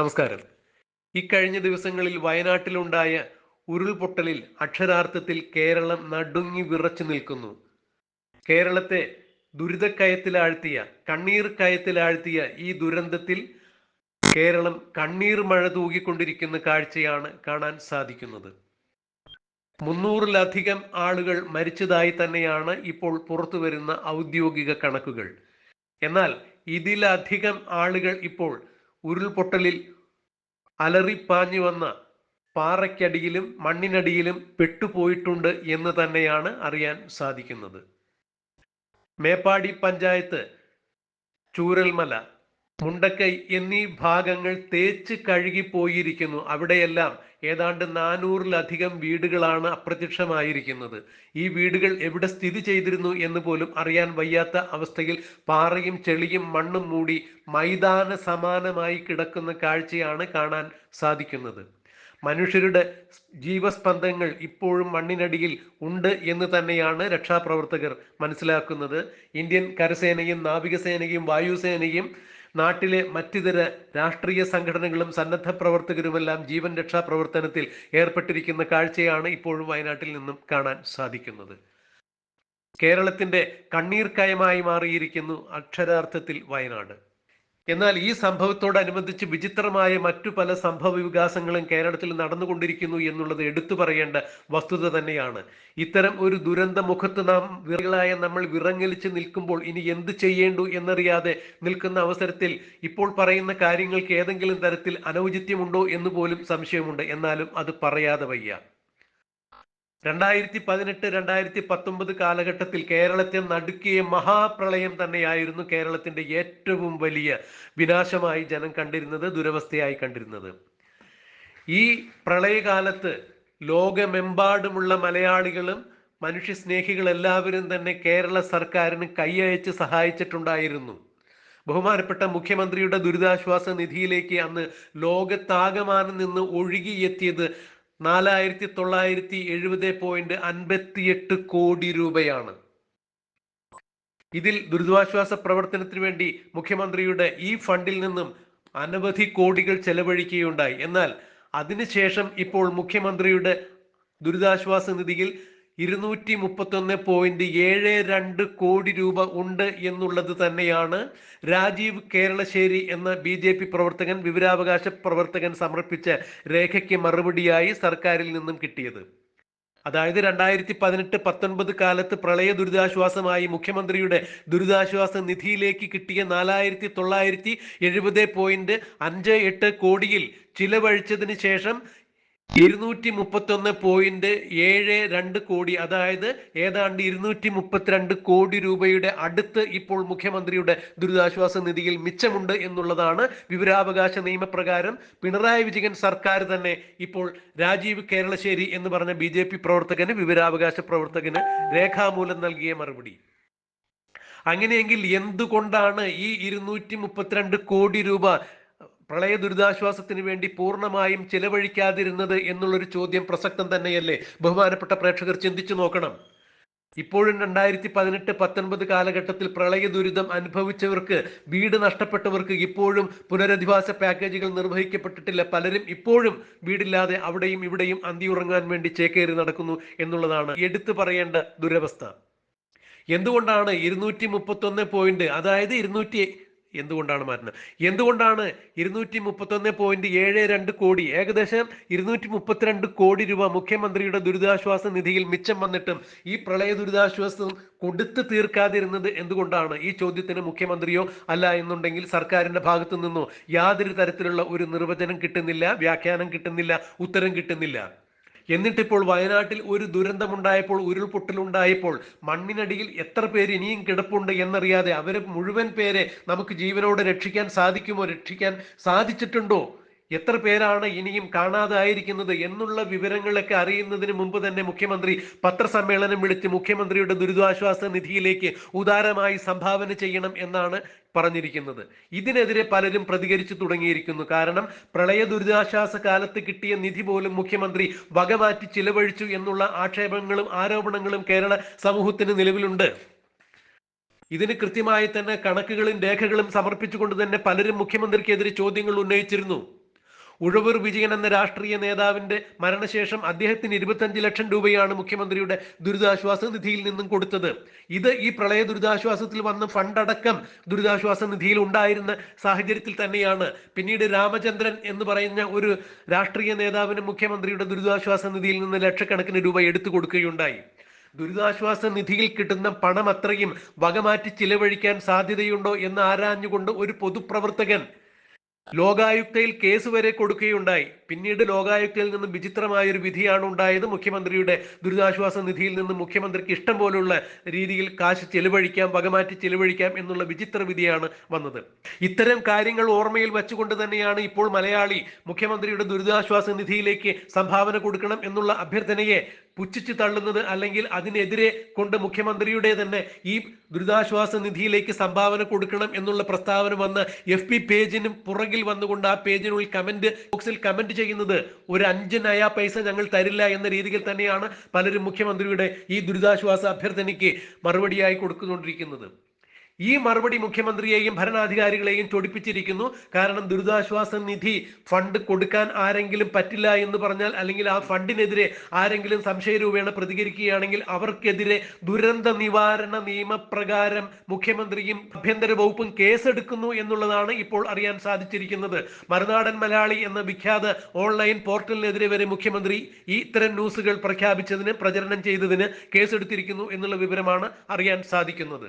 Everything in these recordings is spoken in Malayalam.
നമസ്കാരം. ഇക്കഴിഞ്ഞ ദിവസങ്ങളിൽ വയനാട്ടിലുണ്ടായ ഉരുൾപൊട്ടലിൽ അക്ഷരാർത്ഥത്തിൽ കേരളം നടുങ്ങി വിറച്ചു നിൽക്കുന്നു. കേരളത്തെ ദുരിതക്കയത്തിലാഴ്ത്തിയ കണ്ണീർ കയത്തിലാഴ്ത്തിയ ഈ ദുരന്തത്തിൽ കേരളം കണ്ണീർ മഴ തൂകിക്കൊണ്ടിരിക്കുന്ന കാഴ്ചയാണ് കാണാൻ സാധിക്കുന്നത്. മുന്നൂറിലധികം ആളുകൾ മരിച്ചതായി തന്നെയാണ് ഇപ്പോൾ പുറത്തു വരുന്ന ഔദ്യോഗിക കണക്കുകൾ. എന്നാൽ ഇതിലധികം ആളുകൾ ഇപ്പോൾ ഉരുൾപൊട്ടലിൽ അലറിപ്പാഞ്ഞു വന്ന പാറയ്ക്കടിയിലും മണ്ണിനടിയിലും പെട്ടുപോയിട്ടുണ്ട് എന്ന് തന്നെയാണ് അറിയാൻ സാധിക്കുന്നത്. മേപ്പാടി പഞ്ചായത്ത് ചൂരൽമല മുണ്ടക്കൈ എന്നീ ഭാഗങ്ങൾ തേച്ച് കഴുകിപ്പോയിരിക്കുന്നു. അവിടെയെല്ലാം ഏതാണ്ട് നാനൂറിലധികം വീടുകളാണ് അപ്രത്യക്ഷമായിരിക്കുന്നത്. ഈ വീടുകൾ എവിടെ സ്ഥിതി ചെയ്തിരുന്നു എന്ന് പോലും അറിയാൻ വയ്യാത്ത അവസ്ഥയിൽ പാറയും ചെളിയും മണ്ണും മൂടി മൈതാന സമാനമായി കിടക്കുന്ന കാഴ്ചയാണ് കാണാൻ സാധിക്കുന്നത്. മനുഷ്യരുടെ ജീവസ്പന്ദങ്ങൾ ഇപ്പോഴും മണ്ണിനടിയിൽ ഉണ്ട് എന്ന് തന്നെയാണ് രക്ഷാപ്രവർത്തകർ മനസ്സിലാക്കുന്നത്. ഇന്ത്യൻ കരസേനയും നാവികസേനയും വായുസേനയും നാട്ടിലെ മറ്റിതര രാഷ്ട്രീയ സംഘടനകളും സന്നദ്ധ പ്രവർത്തകരുമെല്ലാം ജീവൻ രക്ഷാ പ്രവർത്തനത്തിൽ ഏർപ്പെട്ടിരിക്കുന്ന കാഴ്ചയാണ് ഇപ്പോഴും വയനാട്ടിൽ നിന്നും കാണാൻ സാധിക്കുന്നത്. കേരളത്തിന്റെ കണ്ണീർക്കയമായി മാറിയിരിക്കുന്നു അക്ഷരാർത്ഥത്തിൽ വയനാട്. എന്നാൽ ഈ സംഭവത്തോടനുബന്ധിച്ച് വിചിത്രമായ മറ്റു പല സംഭവ വികാസങ്ങളും കേരളത്തിൽ നടന്നുകൊണ്ടിരിക്കുന്നു എന്നുള്ളത് എടുത്തു പറയേണ്ട വസ്തുത തന്നെയാണ്. ഇത്തരം ഒരു ദുരന്ത മുഖത്ത് നാം വിറകളായ നമ്മൾ വിറങ്ങലിച്ച് നിൽക്കുമ്പോൾ ഇനി എന്ത് ചെയ്യേണ്ടു എന്നറിയാതെ നിൽക്കുന്ന അവസരത്തിൽ ഇപ്പോൾ പറയുന്ന കാര്യങ്ങൾക്ക് ഏതെങ്കിലും തരത്തിൽ അനൗചിത്യമുണ്ടോ എന്ന് പോലും സംശയമുണ്ട്. എന്നാലും അത് പറയാതെ വയ്യ. രണ്ടായിരത്തി പതിനെട്ട് രണ്ടായിരത്തി പത്തൊമ്പത് കാലഘട്ടത്തിൽ കേരളത്തെ നടുക്കിയ മഹാപ്രളയം തന്നെയായിരുന്നു കേരളത്തിന്റെ ഏറ്റവും വലിയ വിനാശമായി ജനം കണ്ടിരുന്നത് ദുരവസ്ഥയായി കണ്ടിരുന്നത്. ഈ പ്രളയകാലത്ത് ലോകമെമ്പാടുമുള്ള മലയാളികളും മനുഷ്യസ്നേഹികൾ എല്ലാവരും തന്നെ കേരള സർക്കാരിന് കൈയയച്ച് സഹായിച്ചിട്ടുണ്ടായിരുന്നു. ബഹുമാനപ്പെട്ട മുഖ്യമന്ത്രിയുടെ ദുരിതാശ്വാസ നിധിയിലേക്ക് അന്ന് ലോകത്താകമാനം നിന്ന് ഒഴുകിയെത്തിയത് നാലായിരത്തി തൊള്ളായിരത്തി എഴുപത് പോയിന്റ് അൻപത്തിയെട്ട് കോടി രൂപയാണ്. ഇതിൽ ദുരിതാശ്വാസ പ്രവർത്തനത്തിന് വേണ്ടി മുഖ്യമന്ത്രിയുടെ ഈ ഫണ്ടിൽ നിന്നും അനവധി കോടികൾ ചെലവഴിക്കുകയുണ്ടായി. എന്നാൽ അതിനുശേഷം ഇപ്പോൾ മുഖ്യമന്ത്രിയുടെ ദുരിതാശ്വാസ നിധിയിൽ ഇരുന്നൂറ്റി മുപ്പത്തൊന്ന് പോയിന്റ് ഏഴ് രണ്ട് കോടി രൂപ ഉണ്ട് എന്നുള്ളത് തന്നെയാണ് രാജീവ് കേരളശ്ശേരി എന്ന ബി ജെ പി പ്രവർത്തകൻ വിവരാവകാശ പ്രവർത്തകൻ സമർപ്പിച്ച രേഖയ്ക്ക് മറുപടിയായി സർക്കാരിൽ നിന്നും കിട്ടിയത്. അതായത് രണ്ടായിരത്തി പതിനെട്ട് പത്തൊൻപത് കാലത്ത് പ്രളയ ദുരിതാശ്വാസമായി മുഖ്യമന്ത്രിയുടെ ദുരിതാശ്വാസ നിധിയിലേക്ക് കിട്ടിയ നാലായിരത്തി തൊള്ളായിരത്തി എഴുപത് പോയിന്റ് അഞ്ച് എട്ട് കോടിയിൽ ചിലവഴിച്ചതിന് ശേഷം ഇരുന്നൂറ്റി മുപ്പത്തൊന്ന് പോയിന്റ് ഏഴ് രണ്ട് കോടി അതായത് ഏതാണ്ട് ഇരുന്നൂറ്റി മുപ്പത്തിരണ്ട് കോടി രൂപയുടെ അടുത്ത് ഇപ്പോൾ മുഖ്യമന്ത്രിയുടെ ദുരിതാശ്വാസ നിധിയിൽ മിച്ചമുണ്ട് എന്നുള്ളതാണ് വിവരാവകാശ നിയമപ്രകാരം പിണറായി വിജയൻ സർക്കാർ തന്നെ ഇപ്പോൾ രാജീവ് കേരളശ്ശേരി എന്ന് പറഞ്ഞ ബി ജെ പി പ്രവർത്തകന് വിവരാവകാശ പ്രവർത്തകന് രേഖാമൂലം നൽകിയ മറുപടി. അങ്ങനെയെങ്കിൽ എന്തുകൊണ്ടാണ് ഈ ഇരുന്നൂറ്റി മുപ്പത്തിരണ്ട് കോടി രൂപ പ്രളയ ദുരിതാശ്വാസത്തിന് വേണ്ടി പൂർണമായും ചെലവഴിക്കാതിരുന്നത് എന്നുള്ളൊരു ചോദ്യം പ്രസക്തം തന്നെയല്ലേ? ബഹുമാനപ്പെട്ട പ്രേക്ഷകർ ചിന്തിച്ചു നോക്കണം. ഇപ്പോഴും രണ്ടായിരത്തി പതിനെട്ട് പത്തൊൻപത് കാലഘട്ടത്തിൽ പ്രളയ ദുരിതം അനുഭവിച്ചവർക്ക് വീട് നഷ്ടപ്പെട്ടവർക്ക് ഇപ്പോഴും പുനരധിവാസ പാക്കേജുകൾ നിർവഹിക്കപ്പെട്ടിട്ടില്ല. പലരും ഇപ്പോഴും വീടില്ലാതെ അവിടെയും ഇവിടെയും അന്തിയുറങ്ങാൻ വേണ്ടി ചേക്കേറി നടക്കുന്നു എന്നുള്ളതാണ് എടുത്തു പറയേണ്ട ദുരവസ്ഥ. എന്തുകൊണ്ടാണ് ഇരുന്നൂറ്റി മുപ്പത്തൊന്ന് പോയിന്റ് അതായത് ഇരുന്നൂറ്റി എന്തുകൊണ്ടാണ് മാറ്റുന്നത്? എന്തുകൊണ്ടാണ് ഇരുന്നൂറ്റി മുപ്പത്തൊന്ന് പോയിന്റ് ഏഴ് രണ്ട് കോടി ഏകദേശം ഇരുന്നൂറ്റി മുപ്പത്തിരണ്ട് കോടി രൂപ മുഖ്യമന്ത്രിയുടെ ദുരിതാശ്വാസ നിധിയിൽ മിച്ചം വന്നിട്ടും ഈ പ്രളയ ദുരിതാശ്വാസം കൊടുത്തു തീർക്കാതിരുന്നത് എന്തുകൊണ്ടാണ്? ഈ ചോദ്യത്തിന് മുഖ്യമന്ത്രിയോ അല്ല എന്നുണ്ടെങ്കിൽ സർക്കാരിന്റെ ഭാഗത്തു നിന്നോ യാതൊരു തരത്തിലുള്ള ഒരു നിർവചനം കിട്ടുന്നില്ല വ്യാഖ്യാനം കിട്ടുന്നില്ല ഉത്തരം കിട്ടുന്നില്ല. എന്നിട്ടിപ്പോൾ വയനാട്ടിൽ ഒരു ദുരന്തമുണ്ടായപ്പോൾ ഉരുൾപൊട്ടലുണ്ടായപ്പോൾ മണ്ണിനടിയിൽ എത്ര പേര് ഇനിയും കിടപ്പുണ്ട് എന്നറിയാതെ അവരെ മുഴുവൻ പേരെ നമുക്ക് ജീവനോടെ രക്ഷിക്കാൻ സാധിക്കുമോ? രക്ഷിക്കാൻ സാധിച്ചിട്ടുണ്ടോ? എത്ര പേരാണ് ഇനിയും കാണാതായിരിക്കുന്നത് എന്നുള്ള വിവരങ്ങളൊക്കെ അറിയുന്നതിന് മുമ്പ് തന്നെ മുഖ്യമന്ത്രി പത്രസമ്മേളനം വിളിച്ച് മുഖ്യമന്ത്രിയുടെ ദുരിതാശ്വാസ നിധിയിലേക്ക് ഉദാരമായി സംഭാവന ചെയ്യണം എന്നാണ് പറഞ്ഞിരിക്കുന്നത്. ഇതിനെതിരെ പലരും പ്രതികരിച്ചു തുടങ്ങിയിരിക്കുന്നു. കാരണം പ്രളയ ദുരിതാശ്വാസ കാലത്ത് കിട്ടിയ നിധി പോലും മുഖ്യമന്ത്രി വകമാറ്റി ചിലവഴിച്ചു എന്നുള്ള ആക്ഷേപങ്ങളും ആരോപണങ്ങളും കേരള സമൂഹത്തിന് നിലവിലുണ്ട്. ഇതിന് കൃത്യമായി തന്നെ കണക്കുകളും രേഖകളും സമർപ്പിച്ചുകൊണ്ട് തന്നെ പലരും മുഖ്യമന്ത്രിക്കെതിരെ ചോദ്യങ്ങൾ ഉന്നയിച്ചിരുന്നു. ഉഴവൂർ വിജയൻ എന്ന രാഷ്ട്രീയ നേതാവിന്റെ മരണശേഷം അദ്ദേഹത്തിന് ഇരുപത്തഞ്ച് ലക്ഷം രൂപയാണ് മുഖ്യമന്ത്രിയുടെ ദുരിതാശ്വാസ നിധിയിൽ നിന്നും കൊടുത്തത്. ഇത് ഈ പ്രളയ ദുരിതാശ്വാസത്തിൽ വന്ന ഫണ്ടടക്കം ദുരിതാശ്വാസ നിധിയിൽ ഉണ്ടായിരുന്ന സാഹചര്യത്തിൽ തന്നെയാണ്. പിന്നീട് രാമചന്ദ്രൻ എന്ന് പറയുന്ന ഒരു രാഷ്ട്രീയ നേതാവിന് മുഖ്യമന്ത്രിയുടെ ദുരിതാശ്വാസ നിധിയിൽ നിന്ന് ലക്ഷക്കണക്കിന് രൂപ എടുത്തു കൊടുക്കുകയുണ്ടായി. ദുരിതാശ്വാസ നിധിയിൽ കിട്ടുന്ന പണം അത്രയും വകമാറ്റി ചിലവഴിക്കാൻ സാധ്യതയുണ്ടോ എന്ന് ആരാഞ്ഞുകൊണ്ട് ഒരു പൊതുപ്രവർത്തകൻ ലോകായുക്തയിൽ കേസ് വരെ കൊടുക്കുകയുണ്ടായി. പിന്നീട് ലോകായുക്തയിൽ നിന്ന് വിചിത്രമായ ഒരു വിധിയാണ് ഉണ്ടായത്. മുഖ്യമന്ത്രിയുടെ ദുരിതാശ്വാസ നിധിയിൽ നിന്ന് മുഖ്യമന്ത്രിക്ക് ഇഷ്ടം പോലുള്ള രീതിയിൽ കാശ് ചെലവഴിക്കാം വകമാറ്റി ചെലവഴിക്കാം എന്നുള്ള വിചിത്ര വിധിയാണ് വന്നത്. ഇത്തരം കാര്യങ്ങൾ ഓർമ്മയിൽ വെച്ചുകൊണ്ട് തന്നെയാണ് ഇപ്പോൾ മലയാളി മുഖ്യമന്ത്രിയുടെ ദുരിതാശ്വാസ നിധിയിലേക്ക് സംഭാവന കൊടുക്കണം എന്നുള്ള അഭ്യർത്ഥനയെ പുച്ഛിച്ചു തള്ളുന്നത് അല്ലെങ്കിൽ അതിനെതിരെ കൊണ്ട് മുഖ്യമന്ത്രിയുടെ തന്നെ ഈ ദുരിതാശ്വാസ നിധിയിലേക്ക് സംഭാവന കൊടുക്കണം എന്നുള്ള പ്രസ്താവന വന്ന് എഫ് പി പേജിന് പുറകിൽ വന്നുകൊണ്ട് ആ പേജിനുള്ളിൽ കമന്റ് ബോക്സിൽ കമന്റ് ചെയ്യുന്നത് ഒരു അഞ്ച് നയാ പൈസ ഞങ്ങൾ തരില്ല എന്ന രീതിയിൽ തന്നെയാണ് പലരും മുഖ്യമന്ത്രിയുടെ ഈ ദുരിതാശ്വാസ അഭ്യർത്ഥനയ്ക്ക് മറുപടിയായി കൊടുത്തുകൊണ്ടിരിക്കുന്നത്. ഈ മറുപടി മുഖ്യമന്ത്രിയെയും ഭരണാധികാരികളെയും ചൊടിപ്പിച്ചിരിക്കുന്നു. കാരണം ദുരിതാശ്വാസ നിധി ഫണ്ട് കൊടുക്കാൻ ആരെങ്കിലും പറ്റില്ല എന്ന് പറഞ്ഞാൽ അല്ലെങ്കിൽ ആ ഫണ്ടിനെതിരെ ആരെങ്കിലും സംശയരൂപേണ പ്രതികരിക്കുകയാണെങ്കിൽ അവർക്കെതിരെ ദുരന്ത നിവാരണ നിയമപ്രകാരം മുഖ്യമന്ത്രിയും ആഭ്യന്തര വകുപ്പും കേസെടുക്കുന്നു എന്നുള്ളതാണ് ഇപ്പോൾ അറിയാൻ സാധിച്ചിരിക്കുന്നത്. മറുനാടൻ മലയാളി എന്ന വിഖ്യാത ഓൺലൈൻ പോർട്ടലിനെതിരെ വരെ മുഖ്യമന്ത്രി ഈ ഇത്തരം ന്യൂസുകൾ പ്രഖ്യാപിച്ചതിന് പ്രചരണം ചെയ്തതിന് കേസെടുത്തിരിക്കുന്നു എന്നുള്ള വിവരമാണ് അറിയാൻ സാധിക്കുന്നത്.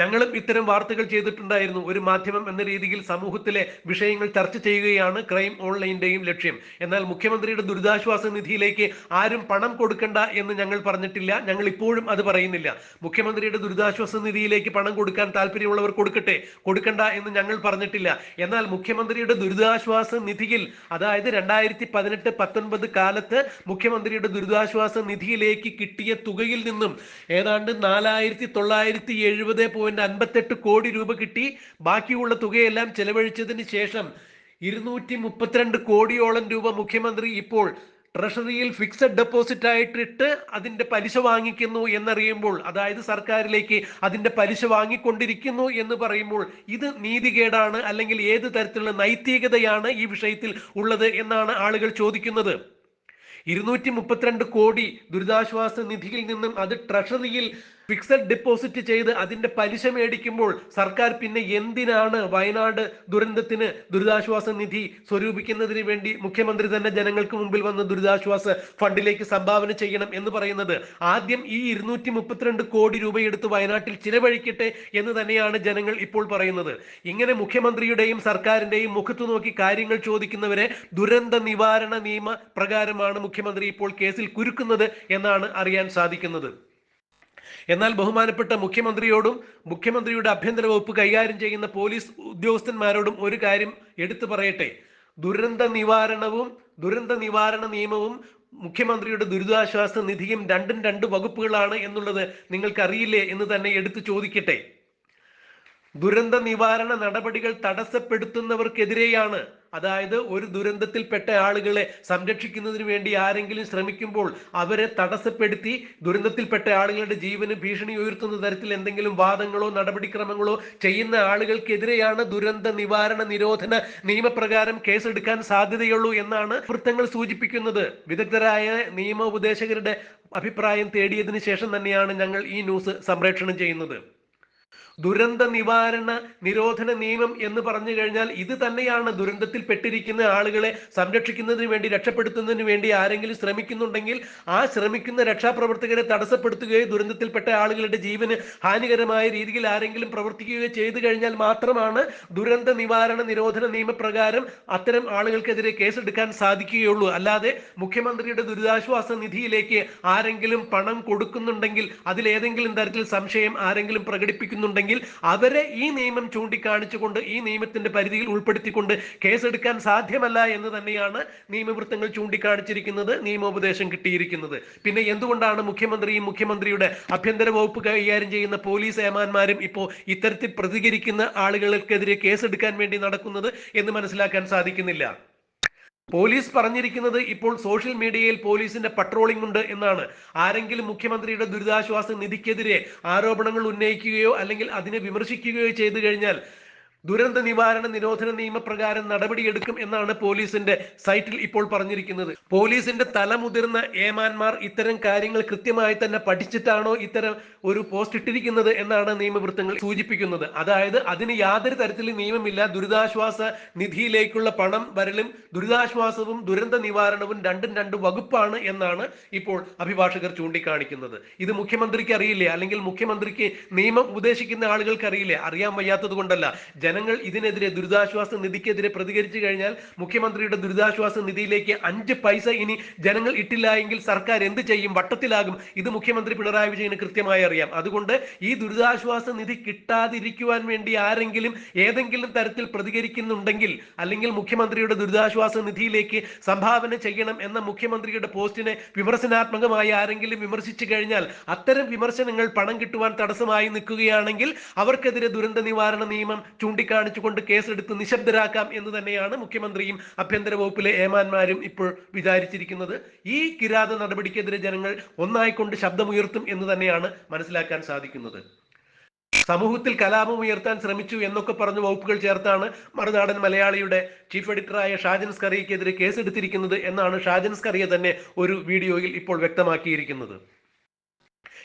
ഞങ്ങളും ഇത്തരം വാർത്തകൾ ചെയ്തിട്ടുണ്ടായിരുന്നു. ഒരു മാധ്യമം എന്ന രീതിയിൽ സമൂഹത്തിലെ വിഷയങ്ങൾ ചർച്ച ചെയ്യുകയാണ് ക്രൈം ഓൺലൈന്റെയും ലക്ഷ്യം. എന്നാൽ മുഖ്യമന്ത്രിയുടെ ദുരിതാശ്വാസ നിധിയിലേക്ക് ആരും പണം കൊടുക്കണ്ട എന്ന് ഞങ്ങൾ പറഞ്ഞിട്ടില്ല. ഞങ്ങൾ ഇപ്പോഴും അത് പറയുന്നില്ല. മുഖ്യമന്ത്രിയുടെ ദുരിതാശ്വാസ നിധിയിലേക്ക് പണം കൊടുക്കാൻ താല്പര്യമുള്ളവർ കൊടുക്കട്ടെ കൊടുക്കണ്ട എന്ന് ഞങ്ങൾ പറഞ്ഞിട്ടില്ല. എന്നാൽ മുഖ്യമന്ത്രിയുടെ ദുരിതാശ്വാസ നിധിയിൽ അതായത് രണ്ടായിരത്തി പതിനെട്ട് പത്തൊൻപത് കാലത്ത് മുഖ്യമന്ത്രിയുടെ ദുരിതാശ്വാസ നിധിയിലേക്ക് കിട്ടിയ തുകയിൽ നിന്നും ഏതാണ്ട് നാലായിരത്തി തൊള്ളായിരത്തി എഴുപത് പോയിന്റ് അൻപത്തെട്ട് കോടി രൂപ കിട്ടി. ബാക്കിയുള്ള തുകയെല്ലാം ചെലവഴിച്ചതിന് ശേഷം ഇരുന്നൂറ്റി മുപ്പത്തിരണ്ട് കോടിയോളം രൂപ മുഖ്യമന്ത്രി ഇപ്പോൾ ട്രഷറിയിൽ ഫിക്സഡ് ഡെപ്പോസിറ്റ് ആയിട്ടിട്ട് അതിന്റെ പലിശ വാങ്ങിക്കുന്നു എന്നറിയുമ്പോൾ അതായത് സർക്കാരിലേക്ക് അതിന്റെ പലിശ വാങ്ങിക്കൊണ്ടിരിക്കുന്നു എന്ന് പറയുമ്പോൾ ഇത് നീതികേടാണ് അല്ലെങ്കിൽ ഏത് തരത്തിലുള്ള നൈതികതയാണ് ഈ വിഷയത്തിൽ ഉള്ളത് എന്നാണ് ആളുകൾ ചോദിക്കുന്നത്. ഇരുന്നൂറ്റി മുപ്പത്തിരണ്ട് കോടി ദുരിതാശ്വാസ നിധിയിൽ നിന്നും അത് ട്രഷറിയിൽ ഫിക്സഡ് ഡെപ്പോസിറ്റ് ചെയ്ത് അതിന്റെ പലിശ മേടിക്കുമ്പോൾ സർക്കാർ പിന്നെ എന്തിനാണ് വയനാട് ദുരന്തത്തിന് ദുരിതാശ്വാസ നിധി സ്വരൂപിക്കുന്നതിന് വേണ്ടി മുഖ്യമന്ത്രി തന്നെ ജനങ്ങൾക്ക് മുമ്പിൽ വന്ന് ദുരിതാശ്വാസ ഫണ്ടിലേക്ക് സംഭാവന ചെയ്യണം എന്ന് പറയുന്നത്? ആദ്യം ഈ ഇരുന്നൂറ്റി മുപ്പത്തിരണ്ട് കോടി രൂപ എടുത്ത് വയനാട്ടിൽ ചിലവഴിക്കട്ടെ എന്ന് തന്നെയാണ് ജനങ്ങൾ ഇപ്പോൾ പറയുന്നത്. ഇങ്ങനെ മുഖ്യമന്ത്രിയുടെയും സർക്കാരിന്റെയും മുഖത്തു നോക്കി കാര്യങ്ങൾ ചോദിക്കുന്നവരെ ദുരന്ത നിവാരണ നിയമ പ്രകാരമാണ് മുഖ്യമന്ത്രി ഇപ്പോൾ കേസിൽ കുരുക്കുന്നത് എന്നാണ് അറിയാൻ സാധിക്കുന്നത്. എന്നാൽ ബഹുമാനപ്പെട്ട മുഖ്യമന്ത്രിയോടും മുഖ്യമന്ത്രിയുടെ ആഭ്യന്തര വകുപ്പ് കൈകാര്യം ചെയ്യുന്ന പോലീസ് ഉദ്യോഗസ്ഥന്മാരോടും ഒരു കാര്യം എടുത്തു പറയട്ടെ. ദുരന്ത നിവാരണവും ദുരന്ത നിവാരണ നിയമവും മുഖ്യമന്ത്രിയുടെ ദുരിതാശ്വാസ നിധിയും രണ്ടും രണ്ട് വകുപ്പുകളാണ് എന്നുള്ളത് നിങ്ങൾക്കറിയില്ലേ എന്ന് തന്നെ എടുത്തു ചോദിക്കട്ടെ. ദുരന്ത നിവാരണ നടപടികൾ തടസ്സപ്പെടുത്തുന്നവർക്കെതിരെയാണ്. അതായത് ഒരു ദുരന്തത്തിൽപ്പെട്ട ആളുകളെ സംരക്ഷിക്കുന്നതിന് വേണ്ടി ആരെങ്കിലും ശ്രമിക്കുമ്പോൾ അവരെ തടസ്സപ്പെടുത്തി ദുരന്തത്തിൽപ്പെട്ട ആളുകളുടെ ജീവന് ഭീഷണി ഉയർത്തുന്ന തരത്തിൽ എന്തെങ്കിലും വാദങ്ങളോ നടപടിക്രമങ്ങളോ ചെയ്യുന്ന ആളുകൾക്കെതിരെയാണ് ദുരന്ത നിവാരണ നിരോധന നിയമപ്രകാരം കേസെടുക്കാൻ സാധ്യതയുള്ളൂ എന്നാണ് വൃത്തങ്ങൾ സൂചിപ്പിക്കുന്നത്. വിദഗ്ധരായ നിയമ ഉപദേശകരുടെ അഭിപ്രായം തേടിയതിനു ശേഷം തന്നെയാണ് ഞങ്ങൾ ഈ ന്യൂസ് സംപ്രേഷണം ചെയ്യുന്നത്. ദുരന്ത നിവാരണ നിരോധന നിയമം എന്ന് പറഞ്ഞു കഴിഞ്ഞാൽ ഇത് തന്നെയാണ് ദുരന്തത്തിൽ പെട്ടിരിക്കുന്ന ആളുകളെ സംരക്ഷിക്കുന്നതിന് വേണ്ടി രക്ഷപ്പെടുത്തുന്നതിന് വേണ്ടി ആരെങ്കിലും ശ്രമിക്കുന്നുണ്ടെങ്കിൽ ആ ശ്രമിക്കുന്ന രക്ഷാപ്രവർത്തകരെ തടസ്സപ്പെടുത്തുകയോ ദുരന്തത്തിൽപ്പെട്ട ആളുകളുടെ ജീവന് ഹാനികരമായ രീതിയിൽ ആരെങ്കിലും പ്രവർത്തിക്കുകയോ ചെയ്തു കഴിഞ്ഞാൽ മാത്രമാണ് ദുരന്ത നിവാരണ നിരോധന നിയമപ്രകാരം അത്തരം ആളുകൾക്കെതിരെ കേസെടുക്കാൻ സാധിക്കുകയുള്ളൂ. അല്ലാതെ മുഖ്യമന്ത്രിയുടെ ദുരിതാശ്വാസ നിധിയിലേക്ക് ആരെങ്കിലും പണം കൊടുക്കുന്നുണ്ടെങ്കിൽ അതിലേതെങ്കിലും തരത്തിൽ സംശയം ആരെങ്കിലും പ്രകടിപ്പിക്കുന്നുണ്ടെങ്കിൽ അവരെ ഈ നിയമം ചൂണ്ടിക്കാണിച്ചുകൊണ്ട് ഈ നിയമത്തിന്റെ പരിധിയിൽ ഉൾപ്പെടുത്തിക്കൊണ്ട് കേസെടുക്കാൻ സാധ്യമല്ല എന്ന് തന്നെയാണ് നിയമവൃത്തങ്ങൾ ചൂണ്ടിക്കാണിച്ചിരിക്കുന്നത് നിയമോപദേശം കിട്ടിയിരിക്കുന്നത്. പിന്നെ എന്തുകൊണ്ടാണ് മുഖ്യമന്ത്രിയും മുഖ്യമന്ത്രിയുടെ ആഭ്യന്തര വകുപ്പ് കൈകാര്യം ചെയ്യുന്ന പോലീസ് ഏമാന്മാരും ഇപ്പോൾ ഇത്തരത്തിൽ പ്രതികരിക്കുന്ന ആളുകൾക്കെതിരെ കേസെടുക്കാൻ വേണ്ടി നടക്കുന്നത് എന്ന് മനസ്സിലാക്കാൻ സാധിക്കുന്നില്ല? പോലീസ് പറഞ്ഞിരിക്കുന്നത് ഇപ്പോൾ സോഷ്യൽ മീഡിയയിൽ പോലീസിന്റെ പട്രോളിംഗ് ഉണ്ട് എന്നാണ്. ആരെങ്കിലും മുഖ്യമന്ത്രിയുടെ ദുരിതാശ്വാസ നിധിക്കെതിരെ ആരോപണങ്ങൾ ഉന്നയിക്കുകയോ അല്ലെങ്കിൽ അതിനെ വിമർശിക്കുകയോ ചെയ്തു കഴിഞ്ഞാൽ ദുരന്ത നിവാരണ നിരോധന നിയമപ്രകാരം നടപടിയെടുക്കും എന്നാണ് പോലീസിന്റെ സൈറ്റിൽ ഇപ്പോൾ പറഞ്ഞിരിക്കുന്നത്. പോലീസിന്റെ തലമുതിർന്ന ഏമാന്മാർ ഇത്തരം കാര്യങ്ങൾ കൃത്യമായി തന്നെ പഠിച്ചിട്ടാണോ ഇത്തരം ഒരു പോസ്റ്റ് ഇട്ടിരിക്കുന്നത് എന്നാണ് നിയമവൃത്തങ്ങൾ സൂചിപ്പിക്കുന്നത്. അതായത് അതിന് യാതൊരു തരത്തിലും നിയമമില്ല. ദുരിതാശ്വാസ നിധിയിലേക്കുള്ള പണം വരലും ദുരിതാശ്വാസവും ദുരന്ത നിവാരണവും രണ്ടും രണ്ട് വകുപ്പാണ് എന്നാണ് ഇപ്പോൾ അഭിഭാഷകർ ചൂണ്ടിക്കാണിക്കുന്നത്. ഇത് മുഖ്യമന്ത്രിക്ക് അറിയില്ലേ? അല്ലെങ്കിൽ മുഖ്യമന്ത്രിക്ക് നിയമം ഉപദേശിക്കുന്ന ആളുകൾക്ക് അറിയില്ലേ? അറിയാൻ വയ്യാത്തത് കൊണ്ടല്ല. ജനങ്ങൾ ഇതിനെതിരെ ദുരിതാശ്വാസ നിധിക്കെതിരെ പ്രതികരിച്ചു കഴിഞ്ഞാൽ മുഖ്യമന്ത്രിയുടെ ദുരിതാശ്വാസ നിധിയിലേക്ക് അഞ്ച് പൈസ ഇനി ജനങ്ങൾ ഇട്ടില്ല എങ്കിൽ സർക്കാർ എന്ത് ചെയ്യും? വട്ടത്തിലാകും. ഇത് മുഖ്യമന്ത്രി പിണറായി വിജയന് കൃത്യമായി അറിയാം. അതുകൊണ്ട് ഈ ദുരിതാശ്വാസ നിധി കിട്ടാതിരിക്കുവാൻ വേണ്ടി ആരെങ്കിലും ഏതെങ്കിലും തരത്തിൽ പ്രതികരിക്കുന്നുണ്ടെങ്കിൽ അല്ലെങ്കിൽ മുഖ്യമന്ത്രിയുടെ ദുരിതാശ്വാസ നിധിയിലേക്ക് സംഭാവന ചെയ്യണം എന്ന മുഖ്യമന്ത്രിയുടെ പോസ്റ്റിനെ വിമർശനാത്മകമായി ആരെങ്കിലും വിമർശിച്ചു കഴിഞ്ഞാൽ അത്തരം വിമർശനങ്ങൾ പണം കിട്ടുവാൻ തടസ്സമായി നിൽക്കുകയാണെങ്കിൽ അവർക്കെതിരെ ദുരന്ത നിവാരണ നിയമം ചൂണ്ടിക്കാണിച്ചുകൊണ്ട് കേസെടുത്ത് നിശബ്ദരാക്കാം എന്ന് തന്നെയാണ് മുഖ്യമന്ത്രിയും ആഭ്യന്തര വകുപ്പിലെ ഏമാന്മാരും ഇപ്പോൾ വിചാരിച്ചിരിക്കുന്നത്. ഈ കിരാത നടപടിക്കെതിരെ ജനങ്ങൾ ഒന്നായിക്കൊണ്ട് ശബ്ദമുയർത്തും എന്ന് തന്നെയാണ് മനസ്സിലാക്കാൻ സാധിക്കുന്നത്. സമൂഹത്തിൽ കലാപം ഉയർത്താൻ ശ്രമിച്ചു എന്നൊക്കെ പറഞ്ഞ് വകുപ്പുകൾ ചേർത്താണ് മറുനാടൻ മലയാളിയുടെ ചീഫ് എഡിറ്ററായ ഷാജൻ സ്കറിയക്കെതിരെ കേസെടുത്തിരിക്കുന്നത് എന്നാണ് ഷാജൻ സ്കറിയ തന്നെ ഒരു വീഡിയോയിൽ ഇപ്പോൾ വ്യക്തമാക്കിയിരിക്കുന്നത്.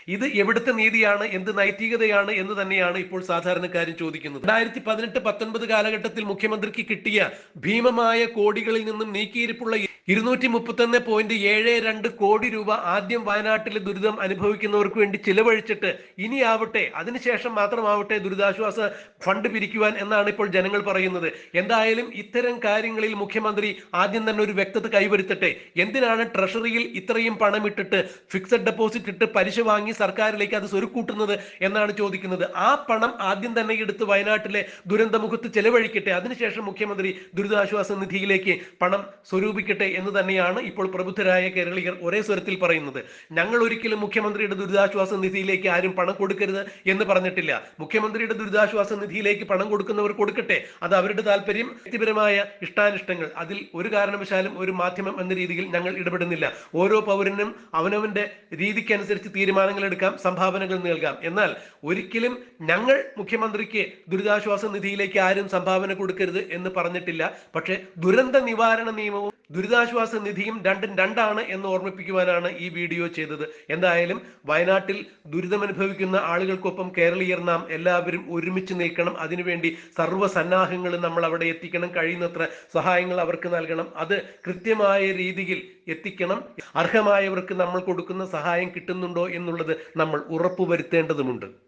ഇത് എവിടുത്തെ നീതിയാണ് എന്ത് നൈതികതയാണ് എന്ന് തന്നെയാണ് ഇപ്പോൾ സാധാരണക്കാരും ചോദിക്കുന്നത്. രണ്ടായിരത്തി പതിനെട്ട് പത്തൊൻപത് കാലഘട്ടത്തിൽ മുഖ്യമന്ത്രിക്ക് കിട്ടിയ ഭീമമായ കോടികളിൽ നിന്നും നീക്കിയിരിപ്പുള്ള ഇരുന്നൂറ്റി മുപ്പത്തൊന്ന് പോയിന്റ് ഏഴ് രണ്ട് കോടി രൂപ ആദ്യം വയനാട്ടിലെ ദുരിതം അനുഭവിക്കുന്നവർക്ക് വേണ്ടി ചിലവഴിച്ചിട്ട് ഇനിയാവട്ടെ അതിനുശേഷം മാത്രമാവട്ടെ ദുരിതാശ്വാസ ഫണ്ട് പിരിക്കുവാൻ എന്നാണ് ഇപ്പോൾ ജനങ്ങൾ പറയുന്നത്. എന്തായാലും ഇത്തരം കാര്യങ്ങളിൽ മുഖ്യമന്ത്രി ആദ്യം തന്നെ ഒരു വ്യക്തത കൈവരുത്തട്ടെ. എന്തിനാണ് ട്രഷറിയിൽ ഇത്രയും പണം ഇട്ടിട്ട് ഫിക്സഡ് ഡെപ്പോസിറ്റ് ഇട്ട് പലിശ വാങ്ങി സർക്കാരിലേക്ക് അത് സ്വരുക്കൂട്ടുന്നത് എന്നാണ് ചോദിക്കുന്നത്? ആ പണം ആദ്യം തന്നെ എടുത്ത് വയനാട്ടിലെ ദുരന്തമുഖത്ത് ചെലവഴിക്കട്ടെ. അതിനുശേഷം മുഖ്യമന്ത്രി ദുരിതാശ്വാസ നിധിയിലേക്ക് പണം സ്വരൂപിക്കട്ടെ എന്ന് തന്നെയാണ് ഇപ്പോൾ പ്രബുദ്ധരായ കേരളീയർ ഒരേ സ്വരത്തിൽ പറയുന്നത്. ഞങ്ങൾ ഒരിക്കലും മുഖ്യമന്ത്രിയുടെ ദുരിതാശ്വാസ നിധിയിലേക്ക് ആരും പണം കൊടുക്കരുത് എന്ന് പറഞ്ഞിട്ടില്ല. മുഖ്യമന്ത്രിയുടെ ദുരിതാശ്വാസ നിധിയിലേക്ക് പണം കൊടുക്കുന്നവർ കൊടുക്കട്ടെ. അത് അവരുടെ താല്പര്യം വ്യക്തിപരമായ ഇഷ്ടാനിഷ്ടങ്ങൾ. അതിൽ ഒരു കാരണവശാലും ഒരു മാധ്യമം എന്ന രീതിയിൽ ഞങ്ങൾ ഇടപെടുന്നില്ല. ഓരോ പൗരനും അവനവന്റെ രീതിക്കനുസരിച്ച് തീരുമാനങ്ങൾ എടുക്കാം സംഭാവനകൾ നൽകാം. എന്നാൽ ഒരിക്കലും ഞങ്ങൾ മുഖ്യമന്ത്രിക്ക് ദുരിതാശ്വാസ നിധിയിലേക്ക് ആരും സംഭാവന കൊടുക്കരുത് എന്ന് പറഞ്ഞിട്ടില്ല. പക്ഷേ ദുരന്ത നിവാരണ നിയമവും ദുരിതാശ്വാസ നിധിയും രണ്ടും രണ്ടാണ് എന്ന് ഓർമ്മിപ്പിക്കുവാനാണ് ഈ വീഡിയോ ചെയ്തത്. എന്തായാലും വയനാട്ടിൽ ദുരിതമനുഭവിക്കുന്ന ആളുകൾക്കൊപ്പം കേരളീയർ നാം എല്ലാവരും ഒരുമിച്ച് നിൽക്കണം. അതിനുവേണ്ടി സർവ സന്നാഹങ്ങളും നമ്മൾ അവിടെ എത്തിക്കണം. കഴിയുന്നത്ര സഹായങ്ങൾ അവർക്ക് നൽകണം. അത് കൃത്യമായ രീതിയിൽ എത്തിക്കണം. അർഹമായവർക്ക് നമ്മൾ കൊടുക്കുന്ന സഹായം കിട്ടുന്നുണ്ടോ എന്നുള്ളത് നമ്മൾ ഉറപ്പുവരുത്തേണ്ടതുമുണ്ട്.